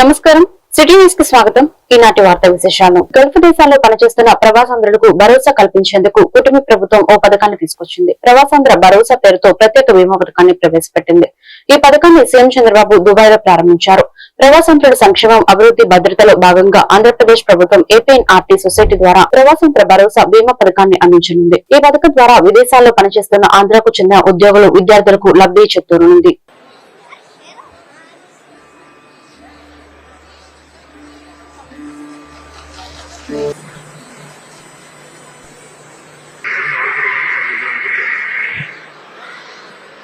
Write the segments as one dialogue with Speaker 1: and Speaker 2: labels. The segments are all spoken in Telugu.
Speaker 1: నమస్కారం. సిటీ న్యూస్కి స్వాగతం. ఈనాటి వార్తా విశేషాలు. గల్ఫ్ దేశాల్లో పనిచేస్తున్న ప్రవాసాంధ్రులకు భరోసా కల్పించేందుకు కుటుంబ ప్రభుత్వం ఓ పథకాన్ని తీసుకొచ్చింది. ప్రవాసాంధ్ర భరోసా పేరుతో ప్రత్యేక బీమా పథకాన్ని ప్రవేశపెట్టింది. ఈ పథకాన్ని సీఎం చంద్రబాబు దుబాయ్లో ప్రారంభించారు. ప్రవాసాంధ్రుల సంక్షేమం అభివృద్ధి భద్రతలో భాగంగా ఆంధ్రప్రదేశ్ ప్రభుత్వం ఏపీఎన్ఆర్టీ సొసైటీ ద్వారా ప్రవాసాంధ్ర భరోసా బీమా పథకాన్ని అందించనుంది. ఈ పథకం ద్వారా విదేశాల్లో పనిచేస్తున్న ఆంధ్రకు చెందిన ఉద్యోగులు విద్యార్థులకు లబ్ధి చేకూరనుంది.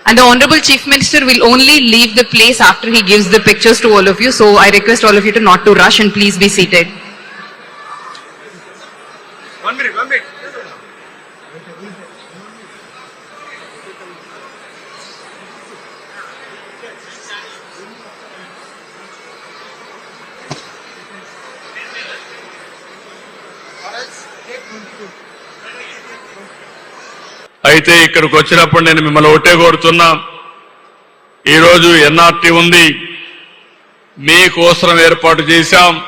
Speaker 2: And the Honorable Chief Minister will only leave the place after he gives the pictures to all of you. So I request all of you to not to rush and please be seated.
Speaker 3: One minute, one minute. అయితే ఇక్కడికి వచ్చినప్పుడు నేను మిమ్మల్ని ఒకటే కోరుతున్నా. ఈరోజు ఎన్ఆర్టీ ఉంది. మీకోసం ఏర్పాటు చేశాం.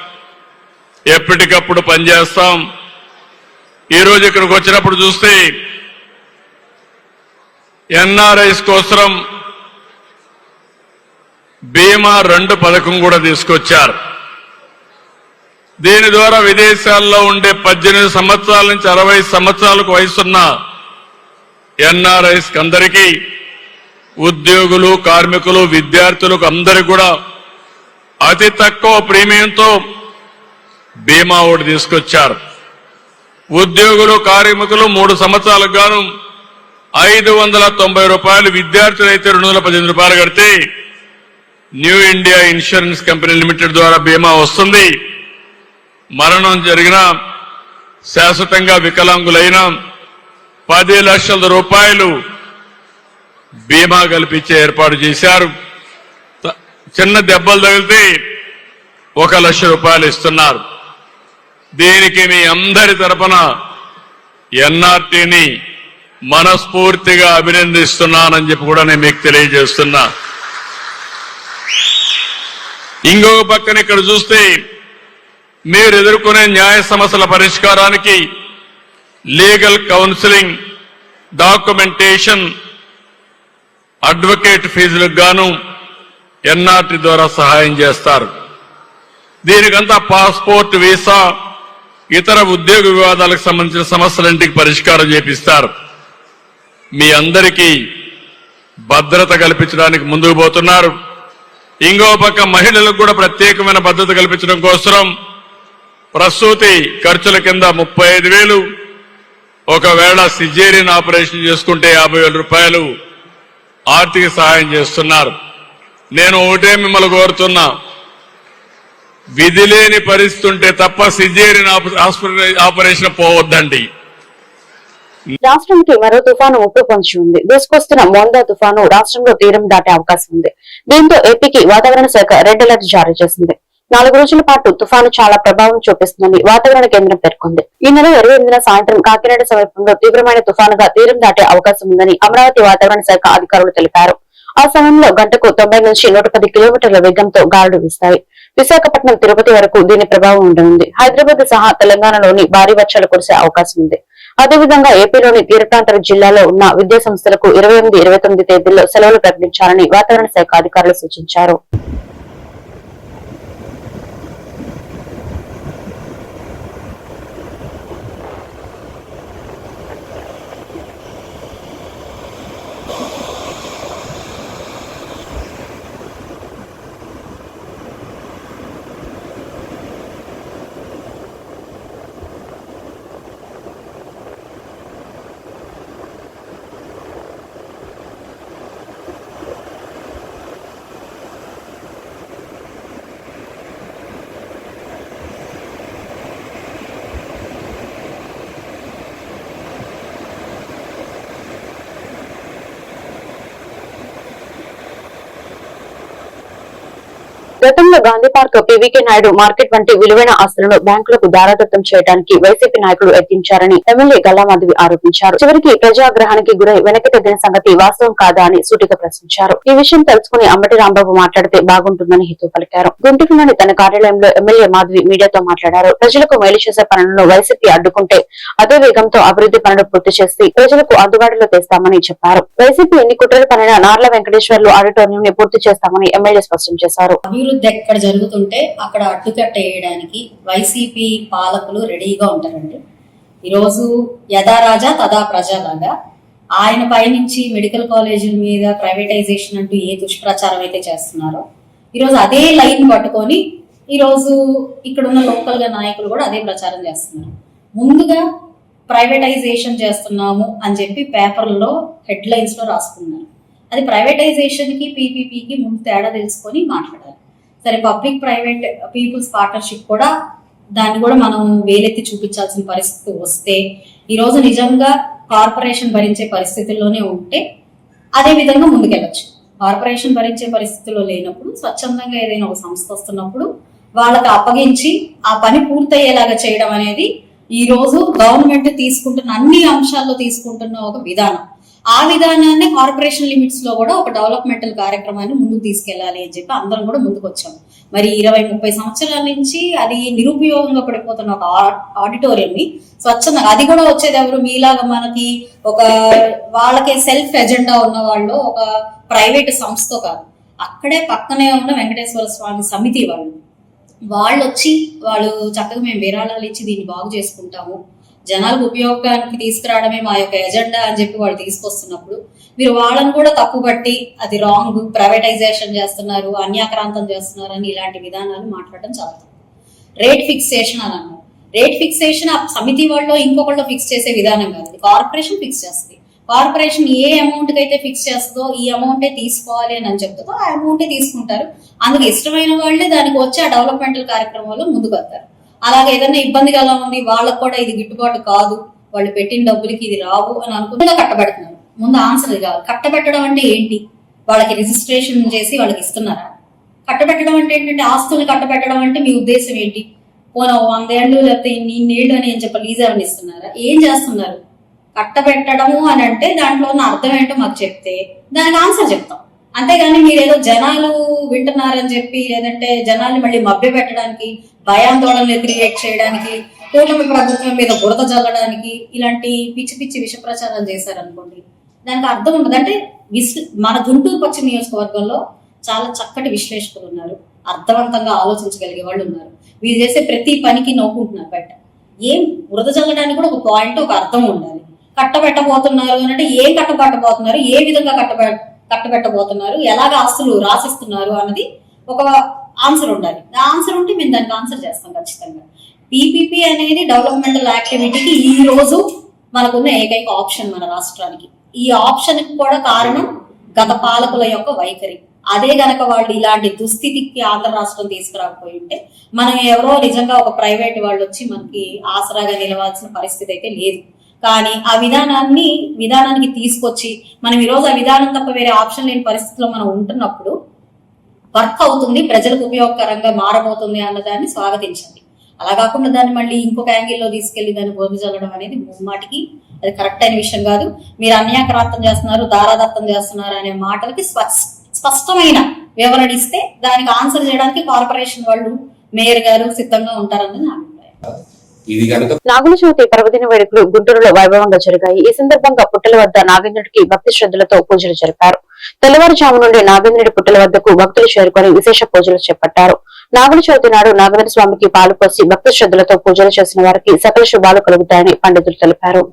Speaker 3: ఎప్పటికప్పుడు పనిచేస్తాం. ఈరోజు ఇక్కడికి వచ్చినప్పుడు చూస్తే ఎన్ఆర్ఐస్ కోసం బీమా రెండు పథకం కూడా తీసుకొచ్చారు. దీని ద్వారా విదేశాల్లో ఉండే పద్దెనిమిది సంవత్సరాల నుంచి అరవై సంవత్సరాలకు వయసున్న ఎన్ఆర్ఐస్ అందరికీ ఉద్యోగులు కార్మికులు విద్యార్థులకు అందరికి కూడా అతి తక్కువ ప్రీమియంతో బీమా ఒకటి తీసుకొచ్చారు. ఉద్యోగులు కార్మికులు మూడు సంవత్సరాలకు గాను ఐదు వందల తొంభై రూపాయలు విద్యార్థులు అయితే రెండు వందల పద్దెనిమిది రూపాయలు కడితే new India insurance company limited ద్వారా బీమా వస్తుంది. మరణం జరిగిన శాశ్వతంగా వికలాంగులైన పది లక్షల రూపాయలు బీమా కల్పించే ఏర్పాటు చేశారు. చిన్న దెబ్బలు తగిలితే ఒక లక్ష రూపాయలు ఇస్తున్నారు. దీనికి మీ అందరి తరపున ఎన్ఆర్టీని మనస్ఫూర్తిగా అభినందిస్తున్నానని చెప్పి కూడా నేను మీకు తెలియజేస్తున్నా. ఇంకొక పక్కన ఇక్కడ చూస్తే మీరు ఎదుర్కొనే న్యాయ సమస్యల పరిష్కారానికి లీగల్ కౌన్సిలింగ్ డాక్యుమెంటేషన్ అడ్వకేట్ ఫీజులకు గాను ఎన్ఆర్టీ ద్వారా సహాయం చేస్తారు. దీనికంతా పాస్పోర్ట్ వీసా ఇతర ఉద్యోగ వివాదాలకు సంబంధించిన సమస్యలంటికి పరిష్కారం చేపిస్తారు. మీ అందరికీ భద్రత కల్పించడానికి ముందుకు పోతున్నారు. ఇంకో పక్క మహిళలకు కూడా ప్రత్యేకమైన భద్రత కల్పించడం కోసం ప్రసూతి ఖర్చుల కింద ముప్పై ఐదు వేలు ఒకవేళ సిజేరియన్ ఆపరేషన్ చేసుకుంటే యాభై రూపాయలు ఆర్థిక సహాయం చేస్తున్నారు. నేను ఒకటే మిమ్మల్ని కోరుతున్నా. విధి లేని పరిస్థితి ఉంటే తప్ప సిజేరియన్ ఆపరేషన్ పోవద్దండి.
Speaker 1: రాష్ట్రానికి మరో తుఫాను ముప్పు పొంచి ఉంది. దూసుకొస్తున్న మోందా తుఫాను రాష్ట్రంలో తీరం దాటే అవకాశం ఉంది. దీంతో ఏపీకి వాతావరణ శాఖ రెడ్ అలర్ట్ జారీ చేసింది. నాలుగు రోజుల పాటు తుఫాను చాలా ప్రభావం చూపిస్తుందని వాతావరణ కేంద్రం పేర్కొంది. ఈ నెల ఇరవై ఎనిమిదిన సాయంత్రం కాకినాడ సమీపంలో తీవ్రమైన తుఫానుగా తీరం దాటే అవకాశం ఉందని అమరావతి వాతావరణ శాఖ అధికారులు తెలిపారు. ఆ సమయంలో గంటకు తొంభై నుంచి నూట పది కిలోమీటర్ల వేగంతో గాలులు వీస్తాయి విశాఖపట్నం తిరుపతి వరకు దీని ప్రభావం ఉండనుంది. హైదరాబాద్ సహా తెలంగాణలోని భారీ వర్షాలు కురిసే అవకాశం ఉంది. అదేవిధంగా ఏపీలోని తీరప్రాంతర జిల్లాలో ఉన్న విద్యా సంస్థలకు ఇరవై ఎనిమిది ఇరవై తొమ్మిది తేదీల్లో సెలవులు ప్రకటించాలని వాతావరణ శాఖ అధికారులు సూచించారు. గతంలో Gandhi park PVK Naidu market వంటి విలువైన ఆస్తులను బ్యాంకులకు దారాదత్తం చేయడానికి వైసీపీ నాయకులు యత్నించారని ఎమ్మెల్యే గల్లామాధవి ఆరోపించారు. చివరికి ప్రజాగ్రహానికి గురై వెనక్కి తగ్గిన సంగతి వాస్తవం కాదా అని సూటిగా ప్రశ్నించారు. ఈ విషయం తెలుసుకుని అమ్మటి రాంబాబు మాట్లాడితే బాగుంటుందని హితవు పలికారు. గుంటూరులోని తన కార్యాలయంలో ఎమ్మెల్యే మాధవి మీడియాతో మాట్లాడారు. ప్రజలకు మేలు చేసే పనులను వైసీపీ అడ్డుకుంటే అదే వేగంతో అభివృద్ధి పనులు పూర్తి చేసి ప్రజలకు అందుబాటులో తెస్తామని చెప్పారు. వైసీపీ ఎన్ని కుట్రలు పనిన నార్ల వెంకటేశ్వర్లు ఆడిటోరియం ని పూర్తి చేస్తామని ఎమ్మెల్యే స్పష్టం చేశారు.
Speaker 4: అభివృద్ధి ఎక్కడ జరుగుతుంటే అక్కడ అడ్డుకట్ట వేయడానికి వైసీపీ పాలకులు రెడీగా ఉంటారండి. ఈరోజు యథా రాజా తదా ప్రజా లాగా ఆయన పైనుంచి మెడికల్ కాలేజీల మీద ప్రైవేటైజేషన్ అంటూ ఏ దుష్ప్రచారం అయితే చేస్తున్నారో ఈరోజు అదే లైన్ పట్టుకొని ఈరోజు ఇక్కడ ఉన్న లోకల్గా నాయకులు కూడా అదే ప్రచారం చేస్తున్నారు. ముందుగా ప్రైవేటైజేషన్ చేస్తున్నాము అని చెప్పి పేపర్లలో హెడ్లైన్స్లో రాసుకున్నారు. అది ప్రైవేటైజేషన్కి పీపీపీకి ముందు తేడా తెలుసుకొని మాట్లాడాలి. సరే పబ్లిక్ ప్రైవేట్ పీపుల్స్ పార్ట్నర్షిప్ కూడా దాన్ని కూడా మనం వేలెత్తి చూపించాల్సిన పరిస్థితి వస్తే ఈరోజు నిజంగా కార్పొరేషన్ భరించే పరిస్థితుల్లోనే ఉంటే అదే విధంగా ముందుకెళ్ళచ్చు. కార్పొరేషన్ భరించే పరిస్థితుల్లో లేనప్పుడు స్వచ్ఛందంగా ఏదైనా ఒక సంస్థ వస్తున్నప్పుడు వాళ్ళకి అప్పగించి ఆ పని పూర్తయ్యేలాగా చేయడం అనేది ఈ రోజు గవర్నమెంట్ తీసుకుంటున్న అన్ని అంశాల్లో తీసుకుంటున్న ఒక విధానం. ఆ విధానాన్ని కార్పొరేషన్ లిమిట్స్లో కూడా ఒక డెవలప్మెంటల్ కార్యక్రమాన్ని ముందుకు తీసుకెళ్ళాలి అని చెప్పి అందరం కూడా ముందుకు వచ్చాం. మరి ఇరవై ముప్పై సంవత్సరాల నుంచి అది నిరుపయోగంగా పడిపోతున్న ఒక ఆడిటోరియం ని స్వచ్ఛందంగా అది కూడా వచ్చేది ఎవరు? మీలాగా మనకి ఒక వాళ్ళకి సెల్ఫ్ ఎజెండా ఉన్న వాళ్ళు ఒక ప్రైవేట్ సంస్థ కాదు. అక్కడే పక్కనే ఉన్న వెంకటేశ్వర స్వామి సమితి వాళ్ళు. వాళ్ళు వచ్చి వాళ్ళు చక్కగా మేము విరాళాలు ఇచ్చి దీన్ని బాగు చేసుకుంటాము. జనాలకు ఉపయోగానికి తీసుకురావడమే మా యొక్క ఎజెండా అని చెప్పి వాళ్ళు తీసుకొస్తున్నప్పుడు మీరు వాళ్ళని కూడా తప్పు పట్టి అది రాంగ్ ప్రైవేటైజేషన్ చేస్తున్నారు అన్యాక్రాంతం చేస్తున్నారు అని ఇలాంటి విధానాలు మాట్లాడడం చాలా రేట్ ఫిక్సేషన్ అని అన్నారు. రేట్ ఫిక్సేషన్ ఆ సమితి వాళ్ళు ఇంకొకళ్ళు ఫిక్స్ చేసే విధానం కాదు. అది కార్పొరేషన్ ఫిక్స్ చేస్తుంది. కార్పొరేషన్ ఏ అమౌంట్ అయితే ఫిక్స్ చేస్తుందో ఈ అమౌంటే తీసుకోవాలి అని అని చెప్తుందో ఆ అమౌంటే తీసుకుంటారు. అందుకు ఇష్టమైన వాళ్ళే దానికి వచ్చి ఆ డెవలప్మెంటల్ కార్యక్రమంలో ముందుకు వస్తారు. అలాగే ఏదైనా ఇబ్బందిగా ఉంది వాళ్ళకు కూడా ఇది గిట్టుబాటు కాదు. వాళ్ళు పెట్టిన డబ్బులకి ఇది రావు అని అనుకుంటే కట్టబెడుతున్నారు. ముందు ఆన్సర్ ఇది కావాలి కట్టబెట్టడం అంటే ఏంటి? వాళ్ళకి రిజిస్ట్రేషన్ చేసి వాళ్ళకి ఇస్తున్నారా? కట్టబెట్టడం అంటే ఏంటంటే ఆస్తులు కట్టబెట్టడం అంటే మీ ఉద్దేశం ఏంటి? పోన వందేళ్ళు లేకపోతే ఇన్నేళ్ళు అని ఏం చెప్పాలి లీజ్ ఏమని ఇస్తున్నారా? ఏం చేస్తున్నారు? కట్టబెట్టడము అని అంటే దాంట్లో ఉన్న అర్థం ఏంటో మాకు చెప్తే దానికి ఆన్సర్ చెప్తాం. అంతేగాని మీరు ఏదో జనాలు వింటున్నారని చెప్పి లేదంటే జనాలు మళ్ళీ మభ్య పెట్టడానికి భయాందోళనలు క్రియేట్ చేయడానికి కూటమి ప్రభుత్వం మీద బురద జల్లడానికి ఇలాంటి పిచ్చి పిచ్చి విష ప్రచారం చేశారనుకోండి దానికి అర్థం ఉండదు. అంటే విశ్ల మన గుంటూరు పశ్చిమ నియోజకవర్గంలో చాలా చక్కటి విశ్లేషకులు ఉన్నారు. అర్థవంతంగా ఆలోచించగలిగే వాళ్ళు ఉన్నారు. వీళ్ళు చేసే ప్రతి పనికి నవ్వుకుంటున్నారు బయట. ఏం బురద జల్లడానికి కూడా ఒక పాయింట్ ఒక అర్థం ఉండాలి. కట్టబెట్టబోతున్నారు అని అంటే ఏం కట్టబెట్టబోతున్నారు? ఏ విధంగా కట్టబె కట్టబెట్టబోతున్నారు? ఎలాగ ఆస్తులు రాసిస్తున్నారు? అన్నది ఒక ఆన్సర్ ఉండాలి. ఆ ఆన్సర్ ఉంటే మేము దానికి ఆన్సర్ చేస్తాం ఖచ్చితంగా. పీపీపీ అనేది డెవలప్మెంటల్ యాక్టివిటీకి ఈ రోజు మనకున్న ఏకైక ఆప్షన్ మన రాష్ట్రానికి. ఈ ఆప్షన్ కూడా కారణం గత పాలకుల యొక్క వైఖరి. అదే గనక వాళ్ళు ఇలాంటి దుస్థితికి ఆంధ్ర రాష్ట్రం తీసుకురాకపోయి ఉంటే మనం ఎవరో నిజంగా ఒక ప్రైవేట్ వాళ్ళు వచ్చి మనకి ఆసరాగా నిలవాల్సిన పరిస్థితి అయితే లేదు. కానీ ఆ విధానాన్ని విధానానికి తీసుకొచ్చి మనం ఈరోజు ఆ విధానం తప్ప వేరే ఆప్షన్ లేని పరిస్థితిలో మనం ఉంటున్నప్పుడు వర్క్ అవుతుంది ప్రజలకు ఉపయోగకరంగా మారబోతుంది అన్నదాన్ని స్వాగతించండి. అలా కాకుండా దాన్ని మళ్ళీ ఇంకొక యాంగిల్లో తీసుకెళ్ళి దాన్ని బోధ చల్లడం అనేది ముమ్మాటికి అది కరెక్ట్ అయిన విషయం కాదు. మీరు అన్యాక్రాంతం చేస్తున్నారు దారాదత్తం చేస్తున్నారు అనే మాటలకి స్పష్టమైన వివరణ ఇస్తే దానికి ఆన్సర్ చేయడానికి కార్పొరేషన్ వాళ్ళు మేయర్ గారు సిద్ధంగా ఉంటారని నా అభిప్రాయం.
Speaker 5: ఇది కనుక
Speaker 1: నాగుల చవితి పర్వదిన వేడుకలు గుంటూరులో వైభవంగా జరిగాయి. ఈ సందర్భంగా పుట్టల వద్ద నాగేంద్రుడికి భక్తి శ్రద్ధలతో పూజలు జరిపారు. తెల్లవారుజాము నుండి నాగేంద్రుడి పుట్టల వద్దకు భక్తులు చేరుకొని విశేష పూజలు చేపట్టారు. నాగుల చవితి నాడు నాగేంద్ర స్వామికి పాలు పోసి భక్తి శ్రద్ధలతో పూజలు చేసిన వారికి సకల శుభాలు కలుగుతాయని పండితులు తెలిపారు.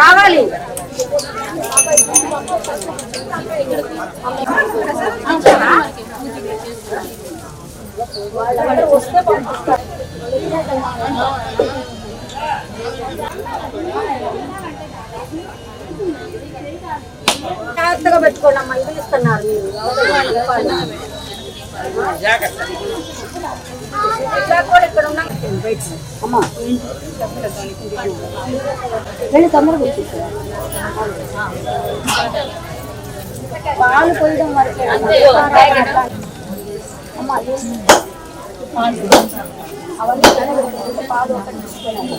Speaker 6: రావాలి. జాగ్రత్తగా పెట్టుకోండి అమ్మా ఇల్లు ఇస్తున్నారు మీరు కూడా ఇక్కడ ఉన్నాం అమ్మా వెళ్ళి తొందరగా వచ్చేసి పాలు పోయడం వరకే అమ్మా అవన్నీ కనబడుతుంది. పాలు ఒకటి తీసుకున్నాను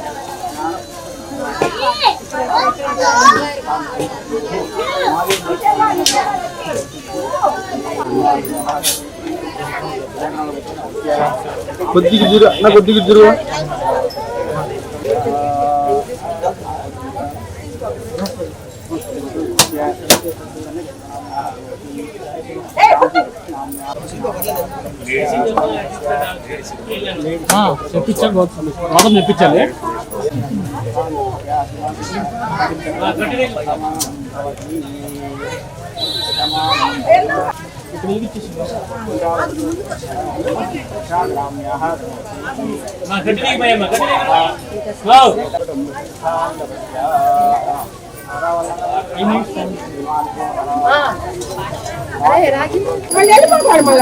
Speaker 5: కొద్దిగా జురు నా కొద్దిగా జురు.
Speaker 7: చెప్పించాలి మొత్తం చెప్పించాలి రాజీ
Speaker 6: మళ్ళీ వెళ్ళిపోతాడు మళ్ళీ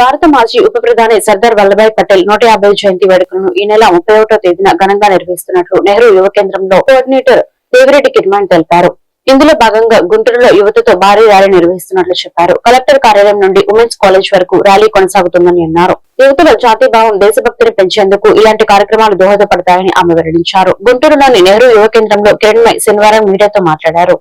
Speaker 1: భారత మాజీ ఉప ప్రధాని సర్దార్ వల్లభాయ్ పటేల్ నూట యాభై జయంతి వేడుకలను ఈ నెల ముప్పై ఒకటో తేదీన ఘనంగా నిర్వహిస్తున్నట్లు నెహ్రూ యువ కేంద్రంలో కోఆర్డినేటర్ దేవిరెడ్డి కిర్మాన్ తెలిపారు. ఇందులో భాగంగా గుంటూరులో యువతతో భారీ ర్యాలీ నిర్వహిస్తున్నట్లు చెప్పారు. కలెక్టర్ కార్యాలయం నుండి ఉమెన్స్ కాలేజ్ వరకు ర్యాలీ కొనసాగుతుందని అన్నారు. యువతలో జాతీయభావం దేశభక్తిని పెంచేందుకు ఇలాంటి కార్యక్రమాలు దోహదపడతాయని ఆమె వెల్లడించారు. గుంటూరులోని నెహ్రూ యువ కేంద్రంలో కిరణ్మయ్ శనివారం మీడియాతో మాట్లాడారు.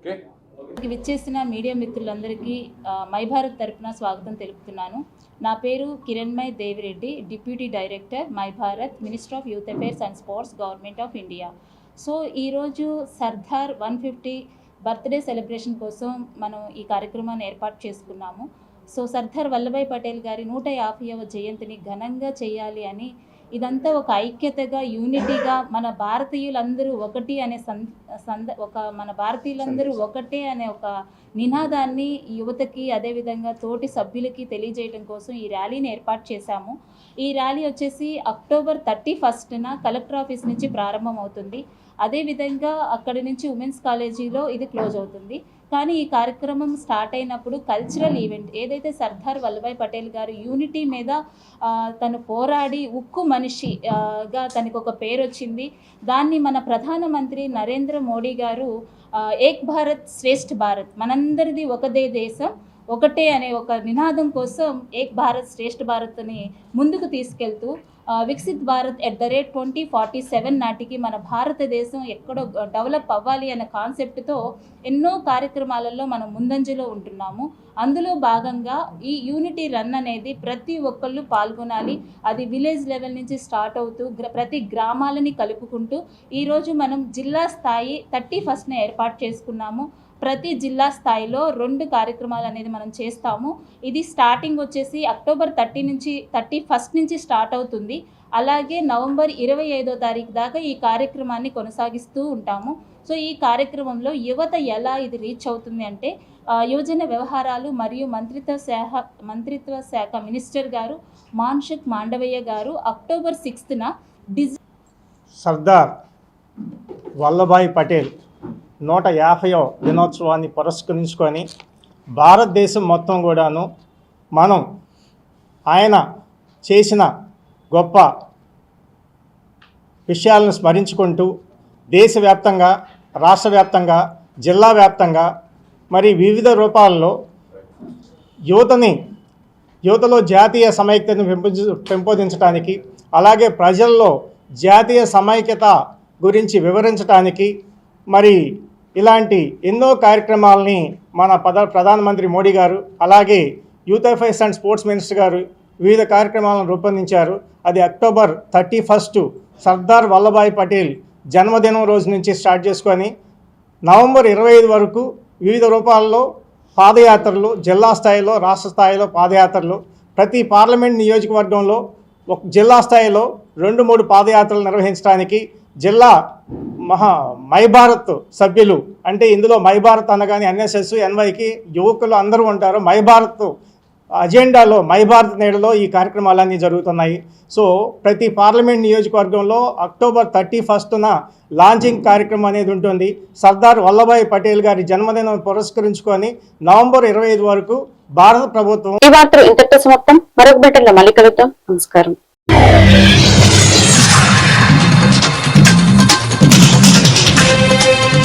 Speaker 8: ఓకే. విచ్చేసిన మీడియా మిత్రులందరికీ మై భారత్ తరపున స్వాగతం తెలుపుతున్నాను. నా పేరు Kiranmay Devireddy deputy director my Bharat minister of youth affairs and sports government of India. So ఈరోజు Sardar one fifty birthday celebration కోసం మనం ఈ కార్యక్రమాన్ని ఏర్పాటు చేసుకున్నాము. సో సర్దార్ వల్లభాయ్ పటేల్ గారి నూట యాభైవ జయంతిని ఘనంగా చేయాలి అని ఇదంతా ఒక ఐక్యతగా యూనిటీగా మన భారతీయులందరూ ఒకటి అనే సంద ఒక మన భారతీయులందరూ ఒకటే అనే ఒక నినాదాన్ని యువతకి అదేవిధంగా తోటి సభ్యులకి తెలియజేయడం కోసం ఈ ర్యాలీని ఏర్పాటు చేశాము. ఈ ర్యాలీ వచ్చేసి అక్టోబర్ థర్టీ ఫస్ట్న కలెక్టర్ ఆఫీస్ నుంచి ప్రారంభం అవుతుంది అదేవిధంగా అక్కడి నుంచి ఉమెన్స్ కాలేజీలో ఇది క్లోజ్ అవుతుంది. కానీ ఈ కార్యక్రమం స్టార్ట్ అయినప్పుడు కల్చరల్ ఈవెంట్ ఏదైతే సర్దార్ వల్లభాయ్ పటేల్ గారు యూనిటీ మీద తను పోరాడి ఉక్కు మనిషిగా తనకు ఒక పేరు వచ్చింది. దాన్ని మన ప్రధానమంత్రి నరేంద్ర మోడీ గారు ఏక్ భారత్ శ్రేష్ఠ భారత్ మనందరిది ఒకదే దేశం. ఒకటే అనే ఒక నినాదం కోసం ఏక్ భారత్ శ్రేష్ఠ భారత్ని ముందుకు తీసుకెళ్తూ Viksit Bharat at the rate twenty forty seven నాటికి మన భారతదేశం ఎక్కడో డెవలప్ అవ్వాలి అనే కాన్సెప్ట్తో ఎన్నో కార్యక్రమాలలో మనం ముందంజలో ఉంటున్నాము. అందులో భాగంగా ఈ యూనిటీ రన్ అనేది ప్రతి ఒక్కళ్ళు పాల్గొనాలి. అది విలేజ్ లెవెల్ నుంచి స్టార్ట్ అవుతూ ప్రతి గ్రామాలని కలుపుకుంటూ ఈరోజు మనం జిల్లా స్థాయి థర్టీ ఫస్ట్ని ఏర్పాటు చేసుకున్నాము. ప్రతి జిల్లా స్థాయిలో రెండు కార్యక్రమాలు అనేది మనం చేస్తాము. ఇది స్టార్టింగ్ వచ్చేసి అక్టోబర్ థర్టీ నుంచి థర్టీ ఫస్ట్ నుంచి స్టార్ట్ అవుతుంది. అలాగే నవంబర్ ఇరవై ఐదో తారీఖు దాకా ఈ కార్యక్రమాన్ని కొనసాగిస్తూ ఉంటాము. సో ఈ కార్యక్రమంలో యువత ఎలా ఇది రీచ్ అవుతుంది అంటే యువజన వ్యవహారాలు మరియు మంత్రిత్వ శాఖ మంత్రిత్వ శాఖ మినిస్టర్ గారు మాన్షక్ మాండవయ్య గారు అక్టోబర్ సిక్స్త్న డిజి
Speaker 9: సర్దార్ వల్లభాయ్ పటేల్ నూట యాభైవ దినోత్సవాన్ని పురస్కరించుకొని భారతదేశం మొత్తం కూడాను మనం ఆయన చేసిన గొప్ప విషయాలను స్మరించుకుంటూ దేశవ్యాప్తంగా రాష్ట్ర వ్యాప్తంగా జిల్లా వ్యాప్తంగా మరి వివిధ రూపాల్లో యువతని యువతలో జాతీయ సమైక్యతను పెంపొందించడానికి అలాగే ప్రజల్లో జాతీయ సమైక్యత గురించి వివరించడానికి మరి ఇలాంటి ఎన్నో కార్యక్రమాలని మన పద ప్రధానమంత్రి మోడీ గారు అలాగే youth affairs and sports minister గారు వివిధ కార్యక్రమాలను రూపొందించారు. అది October thirty first Sardar Vallabhbhai Patel జన్మదినం రోజు నుంచి స్టార్ట్ చేసుకొని నవంబర్ ఇరవై ఐదు వరకు వివిధ రూపాల్లో పాదయాత్రలు జిల్లా స్థాయిలో రాష్ట్ర స్థాయిలో పాదయాత్రలు ప్రతి పార్లమెంట్ నియోజకవర్గంలో ఒక జిల్లా స్థాయిలో రెండు మూడు పాదయాత్రలు నిర్వహించడానికి జిల్లా మహా మైభారత్ సభ్యులు. అంటే ఇందులో మైభారత్ అనగానే ఎన్ఎస్ఎస్ ఎన్వైకి యువకులు అందరూ ఉంటారు. మై భారత్ అజెండాలో మైభారత్ నీడలో ఈ కార్యక్రమాలన్నీ జరుగుతున్నాయి. సో ప్రతి పార్లమెంట్ నియోజకవర్గంలో అక్టోబర్ థర్టీ ఫస్ట్న లాంచింగ్ కార్యక్రమం అనేది ఉంటుంది. సర్దార్ వల్లభాయ్ పటేల్ గారి జన్మదినం పురస్కరించుకొని నవంబర్ ఇరవై ఐదు వరకు భారత ప్రభుత్వం
Speaker 1: ఈ వార్తలు ఇంతటితో సమాప్తం. మరొక బిడ్డలో మళ్ళీ కలుద్దాం. నమస్కారం.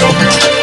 Speaker 1: Thank you.